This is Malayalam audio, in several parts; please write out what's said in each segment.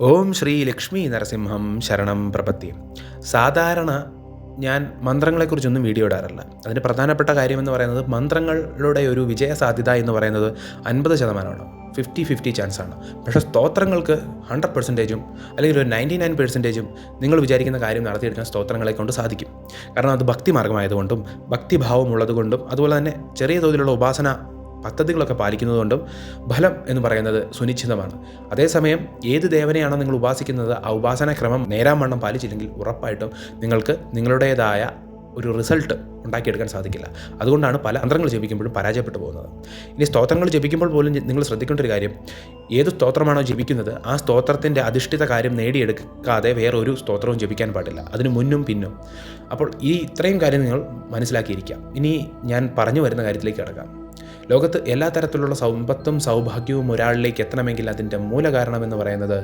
ഓം ശ്രീ ലക്ഷ്മി നരസിംഹം ശരണം പ്രപത്തി. സാധാരണ ഞാൻ മന്ത്രങ്ങളെക്കുറിച്ചൊന്നും വീഡിയോ ഇടാറില്ല. അതിന് പ്രധാനപ്പെട്ട കാര്യമെന്ന് പറയുന്നത് മന്ത്രങ്ങളുടെ ഒരു വിജയ സാധ്യത എന്ന് പറയുന്നത് അൻപത് ശതമാനമാണ്. ഫിഫ്റ്റി ഫിഫ്റ്റി ചാൻസ് ആണ്. പക്ഷേ സ്തോത്രങ്ങൾക്ക് ഹൺഡ്രഡ് പെർസെന്റേജും അല്ലെങ്കിൽ ഒരു നയന്റി നയൻ പെർസെന്റേജും നിങ്ങൾ വിചാരിക്കുന്ന കാര്യം നടത്തിയെടുക്കാൻ സ്തോത്രങ്ങളെ കൊണ്ട് സാധിക്കും. കാരണം അത് ഭക്തി മാർഗമായതുകൊണ്ടും ഭക്തിഭാവം ഉള്ളതുകൊണ്ടും അതുപോലെ തന്നെ ചെറിയ തോതിലുള്ള ഉപാസന പദ്ധതികളൊക്കെ പാലിക്കുന്നതുകൊണ്ടും ഫലം എന്ന് പറയുന്നത് സുനിശ്ചിതമാണ്. അതേസമയം ഏത് ദേവനെയാണോ നിങ്ങൾ ഉപാസിക്കുന്നത് ആ ഉപാസന നേരാമണ്ണം പാലിച്ചില്ലെങ്കിൽ ഉറപ്പായിട്ടും നിങ്ങൾക്ക് നിങ്ങളുടേതായ ഒരു റിസൾട്ട് ഉണ്ടാക്കിയെടുക്കാൻ സാധിക്കില്ല. അതുകൊണ്ടാണ് പല തന്ത്രങ്ങൾ ജപിക്കുമ്പോഴും പരാജയപ്പെട്ടു പോകുന്നത്. ഇനി സ്തോത്രങ്ങൾ ജപിക്കുമ്പോൾ പോലും നിങ്ങൾ ശ്രദ്ധിക്കേണ്ട ഒരു കാര്യം ഏത് സ്തോത്രമാണോ ജപിക്കുന്നത് ആ സ്തോത്രത്തിന്റെ അധിഷ്ഠിത കാര്യം നേടിയെടുക്കാതെ വേറെ ഒരു സ്തോത്രവും ജപിക്കാൻ പാടില്ല. അതിന് മുന്നും പിന്നും. അപ്പോൾ ഈ ഇത്രയും കാര്യം നിങ്ങൾ മനസ്സിലാക്കിയിരിക്കാം ഇനി ഞാൻ പറഞ്ഞു വരുന്ന കാര്യത്തിലേക്ക് കിടക്കാം. ലോകത്ത് എല്ലാ തരത്തിലുള്ള സമ്പത്തും സൗഭാഗ്യവും ഒരാളിലേക്ക് എത്തണമെങ്കിൽ അതിന്റെ മൂലകാരണം എന്ന് പറയുന്നത്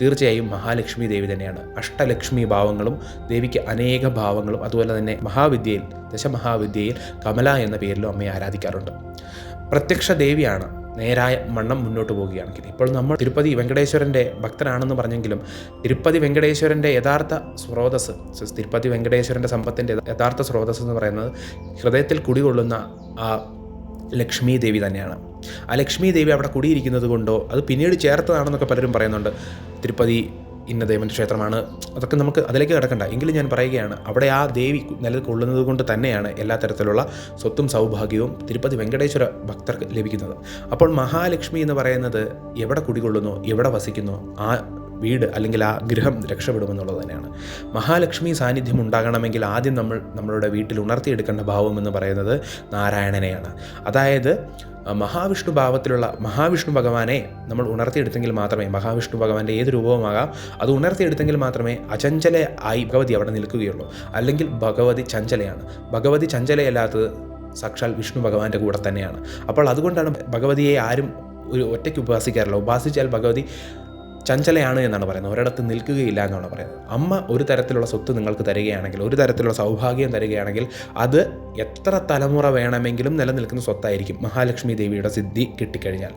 തീർച്ചയായും മഹാലക്ഷ്മി ദേവി തന്നെയാണ്. അഷ്ടലക്ഷ്മി ഭാവങ്ങളും ദേവിക്ക് അനേക ഭാവങ്ങളും അതുപോലെ തന്നെ മഹാവിദ്യയിൽ ദശമഹാവിദ്യയിൽ കമല എന്ന പേരിലും അമ്മയെ ആരാധിക്കാറുണ്ട്. പ്രത്യക്ഷ ദേവിയാണ് നേരായ മണ്ണം മുന്നോട്ട് പോവുകയാണെങ്കിൽ. ഇപ്പോൾ നമ്മൾ തിരുപ്പതി വെങ്കടേശ്വരന്റെ ഭക്തനാണെന്ന് പറഞ്ഞെങ്കിലും തിരുപ്പതി വെങ്കടേശ്വരന്റെ യഥാർത്ഥ സ്രോതസ് തിരുപ്പതി വെങ്കടേശ്വരന്റെ സമ്പത്തിന്റെ യഥാർത്ഥ സ്രോതസ് എന്ന് പറയുന്നത് ഹൃദയത്തിൽ കുടികൊള്ളുന്ന ആ ലക്ഷ്മി ദേവി തന്നെയാണ്. ആ ലക്ഷ്മി ദേവി അവിടെ കുടിയിരിക്കുന്നത് കൊണ്ടോ അത് പിന്നീട് ചേർത്തതാണെന്നൊക്കെ പലരും പറയുന്നുണ്ട്. തിരുപ്പതി ഇന്ന ദേവന്റെ ക്ഷേത്രമാണ്. അതൊക്കെ നമുക്ക് അതിലേക്ക് കിടക്കണ്ട. എങ്കിലും ഞാൻ പറയുകയാണ് അവിടെ ആ ദേവി നിലകൊള്ളുന്നത് കൊണ്ട് തന്നെയാണ് എല്ലാ തരത്തിലുള്ള സ്വത്തും സൗഭാഗ്യവും തിരുപ്പതി വെങ്കടേശ്വര ഭക്തർക്ക് ലഭിക്കുന്നത്. അപ്പോൾ മഹാലക്ഷ്മി എന്ന് പറയുന്നത് എവിടെ കുടികൊള്ളുന്നു എവിടെ വസിക്കുന്നു ആ വീട് അല്ലെങ്കിൽ ആ ഗൃഹം രക്ഷപ്പെടുമെന്നുള്ളത് തന്നെയാണ്. മഹാലക്ഷ്മി സാന്നിധ്യം ഉണ്ടാകണമെങ്കിൽ ആദ്യം നമ്മൾ നമ്മളുടെ വീട്ടിൽ ഉണർത്തിയെടുക്കേണ്ട ഭാവം എന്ന് പറയുന്നത് നാരായണനെയാണ്. അതായത് മഹാവിഷ്ണു ഭാവത്തിലുള്ള മഹാവിഷ്ണു ഭഗവാനെ നമ്മൾ ഉണർത്തിയെടുത്തെങ്കിൽ മാത്രമേ മഹാവിഷ്ണു ഭഗവാന്റെ ഏത് രൂപവുമാകാം അത് ഉണർത്തിയെടുത്തെങ്കിൽ മാത്രമേ അചഞ്ചല ആയി ഭഗവതി അവിടെ നിൽക്കുകയുള്ളൂ. അല്ലെങ്കിൽ ഭഗവതി ചഞ്ചലയാണ്. ഭഗവതി ചഞ്ചലയല്ലാത്തത് സാക്ഷാൽ വിഷ്ണു ഭഗവാന്റെ കൂടെ തന്നെയാണ്. അപ്പോൾ അതുകൊണ്ടാണ് ഭഗവതിയെ ആരും ഒരു ഒറ്റയ്ക്ക് ഉപാസിക്കാറില്ല. ഉപാസിച്ചാൽ ഭഗവതി ചഞ്ചലയാണ് എന്നാണ് പറയുന്നത്. ഒരിടത്ത് നിൽക്കുകയില്ല എന്നാണ് പറയുന്നത്. അമ്മ ഒരു തരത്തിലുള്ള സ്വത്ത് നിങ്ങൾക്ക് തരികയാണെങ്കിൽ ഒരു തരത്തിലുള്ള സൗഭാഗ്യം തരികയാണെങ്കിൽ അത് എത്ര തലമുറ വേണമെങ്കിലും നിലനിൽക്കുന്ന സ്വത്തായിരിക്കും. മഹാലക്ഷ്മി ദേവിയുടെ സിദ്ധി കിട്ടിക്കഴിഞ്ഞാൽ.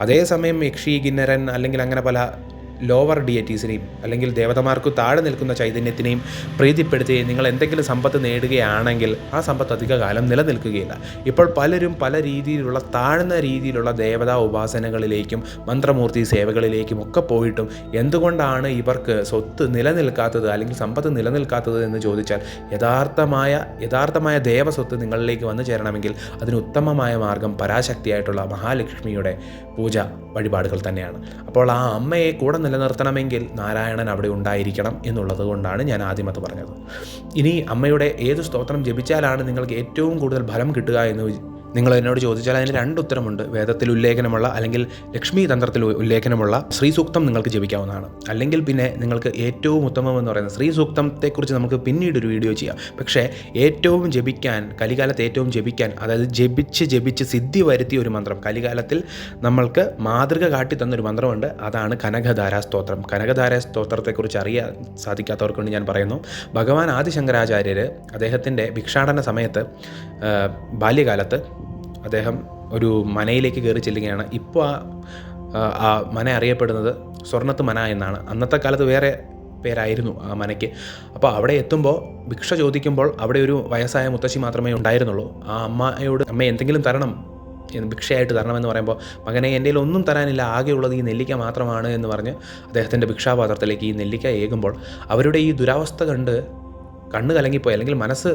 അതേസമയം യക്ഷി കിന്നരൻ അല്ലെങ്കിൽ അങ്ങനെ പല ലോവർ ഡിയറ്റീസിനെയും അല്ലെങ്കിൽ ദേവതമാർക്ക് താഴെ നിൽക്കുന്ന ചൈതന്യത്തിനെയും പ്രീതിപ്പെടുത്തി നിങ്ങൾ എന്തെങ്കിലും സമ്പത്ത് നേടുകയാണെങ്കിൽ ആ സമ്പത്ത് അധികകാലം നിലനിൽക്കുകയില്ല. ഇപ്പോൾ പലരും പല രീതിയിലുള്ള താഴ്ന്ന രീതിയിലുള്ള ദേവതാ ഉപാസനകളിലേക്കും മന്ത്രമൂർത്തി സേവകളിലേക്കും ഒക്കെ പോയിട്ടും എന്തുകൊണ്ടാണ് ഇവർക്ക് സ്വത്ത് നിലനിൽക്കാത്തത് അല്ലെങ്കിൽ സമ്പത്ത് നിലനിൽക്കാത്തത് എന്ന് ചോദിച്ചാൽ യഥാർത്ഥമായ യഥാർത്ഥമായ ദേവസ്വത്ത് നിങ്ങളിലേക്ക് വന്നു ചേരണമെങ്കിൽ അതിന് ഉത്തമമായ മാർഗം പരാശക്തിയായിട്ടുള്ള മഹാലക്ഷ്മിയുടെ പൂജ വഴിപാടുകൾ തന്നെയാണ്. അപ്പോൾ ആ അമ്മയെ കൂടെ നിലനിർത്തണമെങ്കിൽ നാരായണൻ അവിടെ ഉണ്ടായിരിക്കണം എന്നുള്ളത് കൊണ്ടാണ് ഞാൻ അത് പറഞ്ഞത്. ഇനി അമ്മയുടെ ഏത് സ്തോത്രം ജപിച്ചാലാണ് നിങ്ങൾക്ക് ഏറ്റവും കൂടുതൽ ഫലം കിട്ടുക എന്ന് നിങ്ങൾ എന്നോട് ചോദിച്ചാൽ അതിന് രണ്ട് ഉത്തരമുണ്ട്. വേദത്തിൽ ഉല്ലേഖനമുള്ള അല്ലെങ്കിൽ ലക്ഷ്മി തന്ത്രത്തിൽ ഉല്ലേഖനമുള്ള ശ്രീ സൂക്തം നിങ്ങൾക്ക് ജപിക്കാവുന്നതാണ്. അല്ലെങ്കിൽ പിന്നെ നിങ്ങൾക്ക് ഏറ്റവും ഉത്തമം എന്ന് പറയുന്നത് ശ്രീ സൂക്തത്തെക്കുറിച്ച് നമുക്ക് പിന്നീട് ഒരു വീഡിയോ ചെയ്യാം. പക്ഷേ ഏറ്റവും ജപിക്കാൻ കലികാലത്ത് ഏറ്റവും ജപിക്കാൻ അതായത് ജപിച്ച് ജപിച്ച് സിദ്ധി വരുത്തിയ ഒരു മന്ത്രം. കലികാലത്തിൽ നമ്മൾക്ക് മാതൃക കാട്ടി തന്നൊരു മന്ത്രമുണ്ട്. അതാണ് കനകധാരാ സ്തോത്രം. കനകധാരാ സ്തോത്രത്തെക്കുറിച്ച് അറിയാൻ സാധിക്കാത്തവർക്ക് വേണ്ടി ഞാൻ പറയുന്നു. ഭഗവാൻ ആദിശങ്കരാചാര്യർ അദ്ദേഹത്തിന്റെ ഭിക്ഷാടന സമയത്ത് ബാല്യകാലത്ത് അദ്ദേഹം ഒരു മനയിലേക്ക് കയറി ചെല്ലുകയാണ്. ഇപ്പോൾ ആ മന അറിയപ്പെടുന്നത് സ്വർണത്ത് മന എന്നാണ്. അന്നത്തെ കാലത്ത് വേറെ പേരായിരുന്നു ആ മനയ്ക്ക്. അപ്പോൾ അവിടെ എത്തുമ്പോൾ ഭിക്ഷ ചോദിക്കുമ്പോൾ അവിടെ ഒരു വയസ്സായ മുത്തശ്ശി മാത്രമേ ഉണ്ടായിരുന്നുള്ളൂ. ആ അമ്മയോട് അമ്മ എന്തെങ്കിലും തരണം. എന്ന് ഭിക്ഷയായിട്ട് തരണമെന്ന് പറയുമ്പോൾ മകനെ എന്റെ ഒന്നും തരാനില്ല. ആകെയുള്ളത് ഈ നെല്ലിക്ക മാത്രമാണ് എന്ന് പറഞ്ഞ് അദ്ദേഹത്തിന്റെ ഭിക്ഷാപാത്രത്തിലേക്ക് ഈ നെല്ലിക്ക ഏകുമ്പോൾ അവരുടെ ഈ ദുരാവസ്ഥ കണ്ട് കണ്ണ് കലങ്ങിപ്പോയി അല്ലെങ്കിൽ മനസ്സ്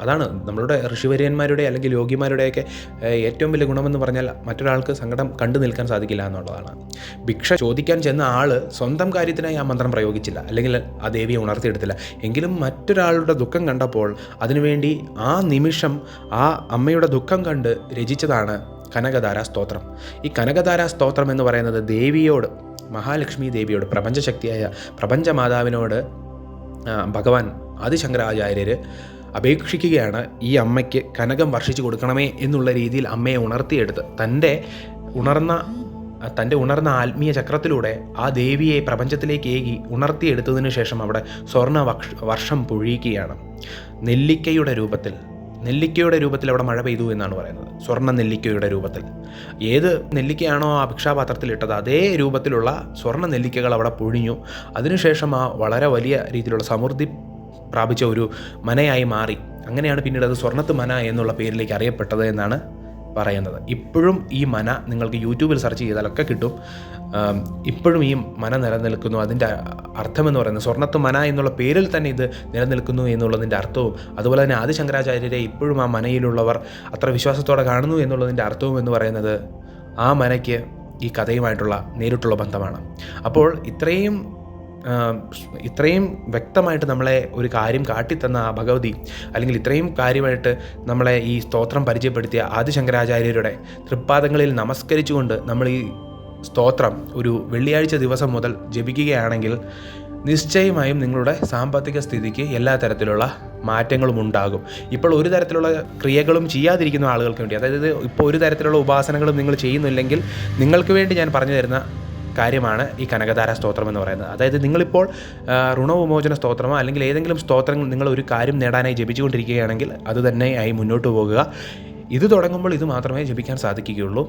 അതാണ് നമ്മളുടെ ഋഷിവര്യന്മാരുടെ അല്ലെങ്കിൽ യോഗിമാരുടെയൊക്കെ ഏറ്റവും വലിയ ഗുണമെന്ന് പറഞ്ഞാൽ മറ്റൊരാൾക്ക് സങ്കടം കണ്ടു നിൽക്കാൻ സാധിക്കില്ല എന്നുള്ളതാണ്. ഭിക്ഷ ചോദിക്കാൻ ചെന്ന ആൾ സ്വന്തം കാര്യത്തിനായി ആ മന്ത്രം പ്രയോഗിച്ചില്ല. അല്ലെങ്കിൽ ആ ദേവിയെ ഉണർത്തിയെടുത്തില്ല. എങ്കിലും മറ്റൊരാളുടെ ദുഃഖം കണ്ടപ്പോൾ അതിനുവേണ്ടി ആ നിമിഷം ആ അമ്മയുടെ ദുഃഖം കണ്ട് രചിച്ചതാണ് കനകധാര സ്തോത്രം. ഈ കനകധാര സ്തോത്രം എന്ന് പറയുന്നത് ദേവിയോട് മഹാലക്ഷ്മി ദേവിയോട് പ്രപഞ്ചശക്തിയായ പ്രപഞ്ചമാതാവിനോട് ഭഗവാൻ ആദിശങ്കരാചാര്യർ അപേക്ഷിക്കുകയാണ് ഈ അമ്മയ്ക്ക് കനകം വർഷിച്ചു കൊടുക്കണമേ എന്നുള്ള രീതിയിൽ അമ്മയെ ഉണർത്തിയെടുത്ത് തന്റെ ഉണർന്ന തന്റെ ഉണർന്ന ആത്മീയ ചക്രത്തിലൂടെ ആ ദേവിയെ പ്രപഞ്ചത്തിലേക്ക് ഏകി ഉണർത്തിയെടുത്തതിനു ശേഷം അവിടെ സ്വർണ വർഷം പൊഴിയുകയാണ്. നെല്ലിക്കയുടെ രൂപത്തിൽ നെല്ലിക്കയുടെ രൂപത്തിൽ അവിടെ മഴ പെയ്തു എന്നാണ് പറയുന്നത്. സ്വർണ നെല്ലിക്കയുടെ രൂപത്തിൽ. ഏത് നെല്ലിക്കയാണോ ആ ഭിക്ഷാപാത്രത്തിൽ ഇട്ടത് അതേ രൂപത്തിലുള്ള സ്വർണ നെല്ലിക്കകൾ അവിടെ പൊഴിഞ്ഞു. അതിനുശേഷം ആ വളരെ വലിയ രീതിയിലുള്ള സമൃദ്ധി പ്രാപിച്ച ഒരു മനയായി മാറി. അങ്ങനെയാണ് പിന്നീട് അത് സ്വർണത്ത് മന എന്നുള്ള പേരിലേക്ക് അറിയപ്പെട്ടത് എന്നാണ് പറയുന്നത്. ഇപ്പോഴും ഈ മന നിങ്ങൾക്ക് യൂട്യൂബിൽ സെർച്ച് ചെയ്താലൊക്കെ കിട്ടും. ഇപ്പോഴും ഈ മന നിലനിൽക്കുന്നു. അതിന്റെ അർത്ഥമെന്ന് പറയുന്നത് സ്വർണത്ത് മന എന്നുള്ള പേരിൽ തന്നെ ഇത് നിലനിൽക്കുന്നു എന്നുള്ളതിന്റെ അർത്ഥവും അതുപോലെ തന്നെ ആദിശങ്കരാചാര്യരെ ഇപ്പോഴും ആ മനയിലുള്ളവർ അത്ര വിശ്വാസത്തോടെ കാണുന്നു എന്നുള്ളതിന്റെ അർത്ഥവും എന്ന് പറയുന്നത് ആ മനയ്ക്ക് ഈ കഥയുമായിട്ടുള്ള നേരിട്ടുള്ള ബന്ധമാണ്. അപ്പോൾ ഇത്രയും ഇത്രയും വ്യക്തമായിട്ട് നമ്മളെ ഒരു കാര്യം കാട്ടിത്തന്ന ആ ഭഗവതി അല്ലെങ്കിൽ ഇത്രയും കാര്യമായിട്ട് നമ്മളെ ഈ സ്തോത്രം പരിചയപ്പെടുത്തിയ ആദിശങ്കരാചാര്യരുടെ തൃപ്പാദങ്ങളിൽ നമസ്കരിച്ചുകൊണ്ട് നമ്മൾ ഈ സ്തോത്രം ഒരു വെള്ളിയാഴ്ച ദിവസം മുതൽ ജപിക്കുകയാണെങ്കിൽ നിശ്ചയമായും നിങ്ങളുടെ സാമ്പത്തിക സ്ഥിതിക്ക് എല്ലാ തരത്തിലുള്ള മാറ്റങ്ങളും ഉണ്ടാകും. ഇപ്പോൾ ഒരു തരത്തിലുള്ള ക്രിയകളും ചെയ്യാതിരിക്കുന്ന ആളുകൾക്ക് വേണ്ടി അതായത് ഇപ്പോൾ ഒരു തരത്തിലുള്ള ഉപാസനകളും നിങ്ങൾ ചെയ്യുന്നില്ലെങ്കിൽ നിങ്ങൾക്ക് വേണ്ടി ഞാൻ പറഞ്ഞു തരുന്ന കാര്യമാണ് ഈ കനകധാര സ്തോത്രം എന്ന് പറയുന്നത്. അതായത് നിങ്ങളിപ്പോൾ ഋണവിമോചന സ്തോത്രമോ അല്ലെങ്കിൽ ഏതെങ്കിലും സ്തോത്രങ്ങൾ നിങ്ങൾ ഒരു കാര്യം നേടാനായി ജപിച്ചുകൊണ്ടിരിക്കുകയാണെങ്കിൽ അത് തന്നെയായി മുന്നോട്ട് പോകുക. ഇത് തുടങ്ങുമ്പോൾ ഇത് മാത്രമേ ജപിക്കാൻ സാധിക്കുകയുള്ളൂ.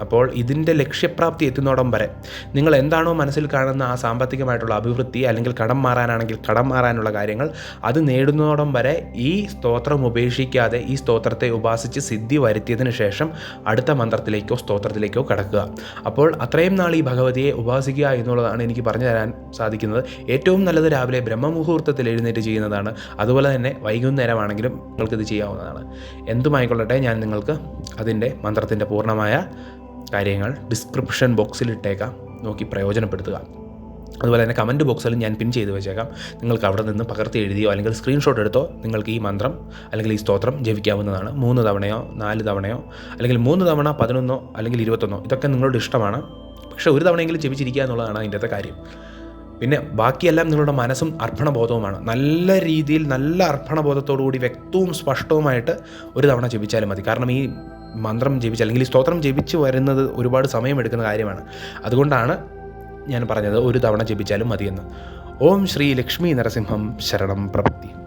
അപ്പോൾ ഇതിന്റെ ലക്ഷ്യപ്രാപ്തി എത്തുന്നോടം വരെ നിങ്ങൾ എന്താണോ മനസ്സിൽ കാണുന്ന ആ സാമ്പത്തികമായിട്ടുള്ള അഭിവൃദ്ധി അല്ലെങ്കിൽ കടം മാറാനാണെങ്കിൽ കടം മാറാനുള്ള കാര്യങ്ങൾ അത് നേടുന്നതോടം വരെ ഈ സ്തോത്രം ഉപേക്ഷിക്കാതെ ഈ സ്തോത്രത്തെ ഉപാസിച്ച് സിദ്ധി വരുത്തിയതിന് ശേഷം അടുത്ത മന്ത്രത്തിലേക്കോ സ്തോത്രത്തിലേക്കോ കടക്കുക. അപ്പോൾ അത്രയും നാൾ ഈ ഭഗവതിയെ ഉപാസിക്കുക എന്നുള്ളതാണ് എനിക്ക് പറഞ്ഞു തരാൻ സാധിക്കുന്നത്. ഏറ്റവും നല്ലത് രാവിലെ ബ്രഹ്മമുഹൂർത്തത്തിൽ എഴുന്നേറ്റ് ചെയ്യുന്നതാണ്. അതുപോലെ തന്നെ വൈകുന്നേരമാണെങ്കിലും നിങ്ങൾക്കിത് ചെയ്യാവുന്നതാണ്. എന്തുമായിക്കൊള്ളട്ടെ ഞാൻ നിങ്ങൾക്ക് അതിന്റെ മന്ത്രത്തിന്റെ പൂർണമായ കാര്യങ്ങൾ ഡിസ്ക്രിപ്ഷൻ ബോക്സിൽ ഇട്ടേക്കാം. നോക്കി പ്രയോജനപ്പെടുത്തുക. അതുപോലെ തന്നെ കമന്റ് ബോക്സിൽ ഞാൻ പിൻ ചെയ്ത് വെച്ചേക്കാം. നിങ്ങൾക്ക് അവിടെ നിന്ന് പകർത്തി എഴുതിയോ അല്ലെങ്കിൽ സ്ക്രീൻഷോട്ട് എടുത്തോ നിങ്ങൾക്ക് ഈ മന്ത്രം അല്ലെങ്കിൽ ഈ സ്തോത്രം ജപിക്കാവുന്നതാണ്. മൂന്ന് തവണയോ നാല് തവണയോ അല്ലെങ്കിൽ മൂന്ന് തവണ പതിനൊന്നോ അല്ലെങ്കിൽ ഇരുപത്തൊന്നോ ഇതൊക്കെ നിങ്ങളുടെ ഇഷ്ടമാണ്. പക്ഷേ ഒരു തവണയെങ്കിലും ജപിച്ചിരിക്കുക എന്നുള്ളതാണ് അതിന്റെ കാര്യം. പിന്നെ ബാക്കിയെല്ലാം നിങ്ങളുടെ മനസ്സും അർപ്പണബോധവുമാണ്. നല്ല രീതിയിൽ നല്ല അർപ്പണബോധത്തോടു കൂടി വ്യക്തവും സ്പഷ്ടവുമായിട്ട് ഒരു തവണ ജപിച്ചാലും മതി. കാരണം ഈ മന്ത്രം ജപിച്ച് അല്ലെങ്കിൽ ഈ സ്തോത്രം ജപിച്ച് വരുന്നത് ഒരുപാട് സമയമെടുക്കുന്ന കാര്യമാണ്. അതുകൊണ്ടാണ് ഞാൻ പറഞ്ഞത് ഒരു തവണ ജപിച്ചാലും മതിയെന്ന്. ഓം ശ്രീ ലക്ഷ്മി നരസിംഹം ശരണം പ്രപത്തി